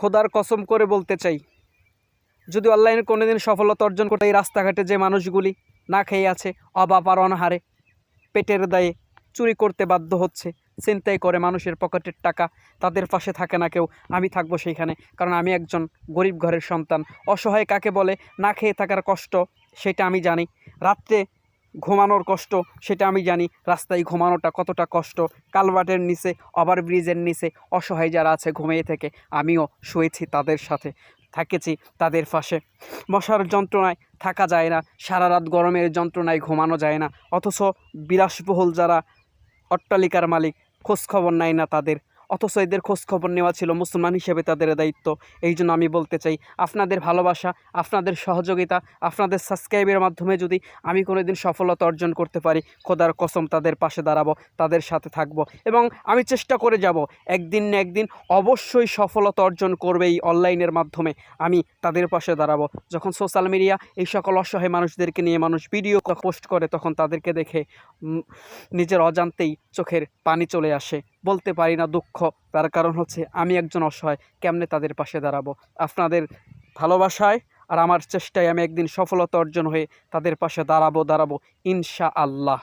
খোদার কসম করে বলতে চাই, যদি অনলাইনে কোনোদিন সফলতা অর্জন করতে এই রাস্তাঘাটে যে মানুষগুলি না খেয়ে আছে অভাব আর অনাহারে, পেটের দায়ে চুরি করতে বাধ্য হচ্ছে, চিন্তাই করে মানুষের পকেটের টাকা, তাদের পাশে থাকে না কেউ, আমি থাকব সেইখানে, কারণ আমি একজন গরিব ঘরের সন্তান। অসহায় কাকে বলে, না খেয়ে থাকার কষ্ট, সেটা আমি জানি। রাত্রে ঘুমানোর কষ্ট, সেটা আমি জানি। রাস্তায় ঘুমানোটা কতটা কষ্ট। কালভার্টের নিচে, ওভারব্রিজের নিচে অসহায় যারা আছে ঘুমিয়ে থেকে, আমিও শুয়েছি তাদের সাথে, থাকেছি তাদের পাশে। মশার যন্ত্রণায় থাকা যায় না সারা রাত গরমের যন্ত্রণায় ঘুমানো যায় না, অথচ বিলাসবহুল যারা অট্টালিকার মালিক খোঁজখবর নেয় না তাদের। অথচ এদের খোঁজখবর নেওয়া ছিল মুসলমান হিসেবে তাদের দায়িত্ব। এই জন্য আমি বলতে চাই, আপনাদের ভালোবাসা, আপনাদের সহযোগিতা, আপনাদের সাবস্ক্রাইবের মাধ্যমে যদি আমি কোনো দিন সফলতা অর্জন করতে পারি, খোদার কসম তাদের পাশে দাঁড়াবো, তাদের সাথে থাকব এবং আমি চেষ্টা করে যাব, একদিন না একদিন অবশ্যই সফলতা অর্জন করবে এই অনলাইনের মাধ্যমে আমি তাদের পাশে দাঁড়াবো। যখন সোশ্যাল মিডিয়া এই সকল অসহায় মানুষদেরকে নিয়ে মানুষ ভিডিও পোস্ট করে, তখন তাদেরকে দেখে নিজের অজান্তেই চোখের পানি চলে আসে। বলতে পারি না দুঃখ। তার কারণ হচ্ছে আমি একজন অসহায়, কেমনে তাদের পাশে দাঁড়াবো? আপনাদের ভালোবাসায় আর আমার চেষ্টায় আমি একদিন সফলতা অর্জন হয়ে তাদের পাশে দাঁড়াবো দাঁড়াবো ইনশা আল্লাহ